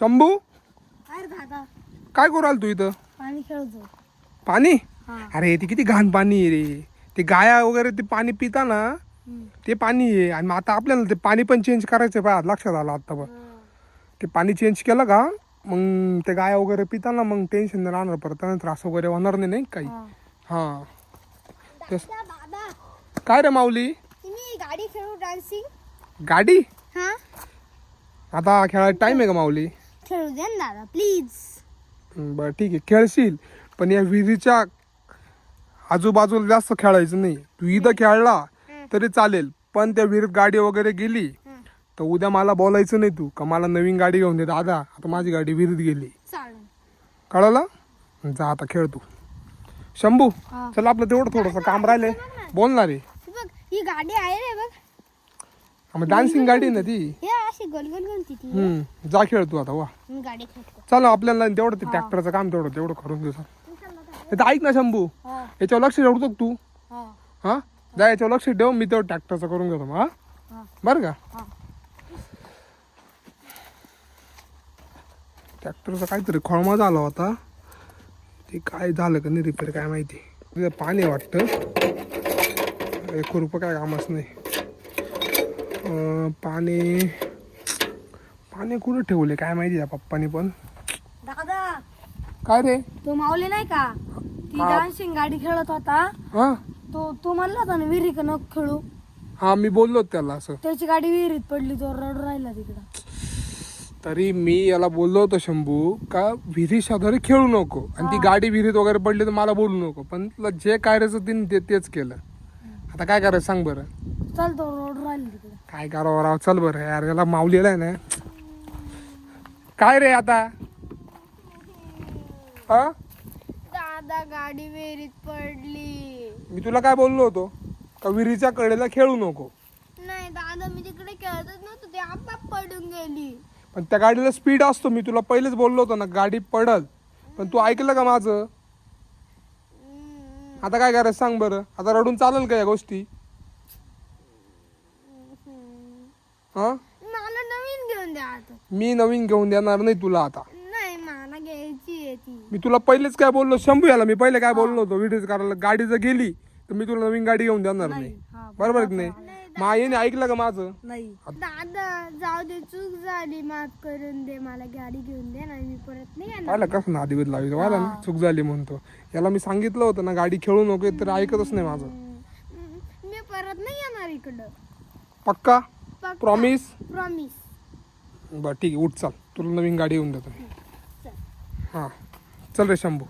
शंभू? काय रे दादा काय करू राहिला तू इथं? पाणी खेळतो. पाणी? हा. अरे ते किती घाण पाणी आहे रे. ते गाया वगैरे ते पाणी पिता ना. ते पाणी आहे. आणि मग आता आपल्याला ते पाणी पण चेंज करायचं बा लक्षात आलं आता बघ. ते पाणी चेंज केलं का मग ते गाया वगैरे पिताना मग टेन्शन नाही राहणार परत. त्यांना त्रास वगैरे होणार नाही नाही काही? हा. हां. तेच दादा. काय रे माऊली? तुम्ही गाडी खेळू डान्सिंग गाडी? हा. आता खेळायला टाईम आहे का माऊली? खेळू ना दादा प्लीज बरं ठीक आहे. खेळशील पण या विहिरीच्या आजूबाजूला जास्त खेळायचं नाही. तू इथं खेळला तरी चालेल पण त्या विहिरीत गाडी वगैरे गेली. तर उद्या मला बोलायचं नाही तू का मला नवीन गाडी घेऊन दे दादा. आता माझी गाडी विहिरीत गेली. चालेल. कळलं? जा आता खेळ तू. शंभू. चल आपलं तेवढं थोडंसं काम राहिले बोलणार आहे हे बघ ही गाडी आहे रे बघ. डान्सिंग गाडी आहे ना ती. हे अशी गोलगोल घुमती ती. हम्म जा खेळ तू आता वा. मी गाडी खेळतो. चल आपल्याला तेवढं ते ट्रॅक्टरचं काम तेवढं तेवढं करून दे तर ऐक ना शंभू. हा. याच्यावर लक्ष ठेवतो का तू. हा. हा? जा याच्यावर लक्ष ठेव मी तेवढं ट्रॅक्टरचं करून घेतो मग हा? हा. बरं का? हा. ट्रॅक्टरचा काहीतरी खोळमा झाला होता. ते काय झालं का नाही रिपेअर काय माहिती. तिथं पाणी वाटतं. एक रुपये काय कामच नाही. अं, पाणी पाणी कुठं ठेवले? काय माहिती या पप्पानी पण. दादा काय रे? तो माऊली नाही का? ती हा. डान्सिंग गाडी खेळत होता. हा? तो तो म्हणला होता ना विहिरी का नको खेळू. हा मी बोललो होतो त्याला असं. त्याची गाडी विहिरीत पडली तो रडू राहिला तिकडं. तरी मी याला बोललो होतो शंभू का विहिरी शेजारी खेळू नको. आणि ती गाडी विहिरीत वगैरे पडली तर मला बोलू नको. पण तुला जे करायचं तिने ते तेच केलं. आता काय करायचं सांग बरं. चल तो रडू राहिला तिकडं. काय करावं राव चल बरं. यार याला माऊलीला आहे ना काय रे आता? हा? दादा गाडी विहिरीत पडली. मी तुला काय बोललो होतो? का विहिरीच्या कडेला खेळू नको? नाही दादा मी तिकडे खेळतच नव्हतो. ते आपाप पडून गेली. पण त्या गाडीला स्पीड असतो. मी तुला पहिलेच बोललो होतो ना गाडी पडल. पण तू ऐकलं का माझं? हम्म. आता काय करायचं सांग बरं. आता रडून चालेल का या गोष्टी? हा? घेऊन द्या आता. मी नवीन घेऊन देणार नाही तुला आता. नाही मला घ्यायची आहे ती. मी तुला पहिलेच काय बोललो शंभू याला मी पहिले काय बोललो होतो व्हिडिओ करायला गाडी जर गेली तर मी तुला नवीन गाडी घेऊन देणार नाही. हा, बरोबर की नाही? मा येणे ऐकलं का माझं? नाही. दादा जाऊ दे चूक झाली माफ करून दे मला गाडी घेऊन दे ना मी परत नाही येणार. पाहिलं कसं नादिवत लावायचं पाहिलं ना? चूक झाली म्हणतो. याला मी सांगितलं होतं ना गाडी खेळू नको तर ऐकतच नाही माझं. हम्म. मी परत नाही येणार इकडं. पक्का? प्रॉमिस प्रॉमिस बरं ठीक आहे उठ चाल. तुला नवीन गाडी मी. चल. हां. चल रे शंभू.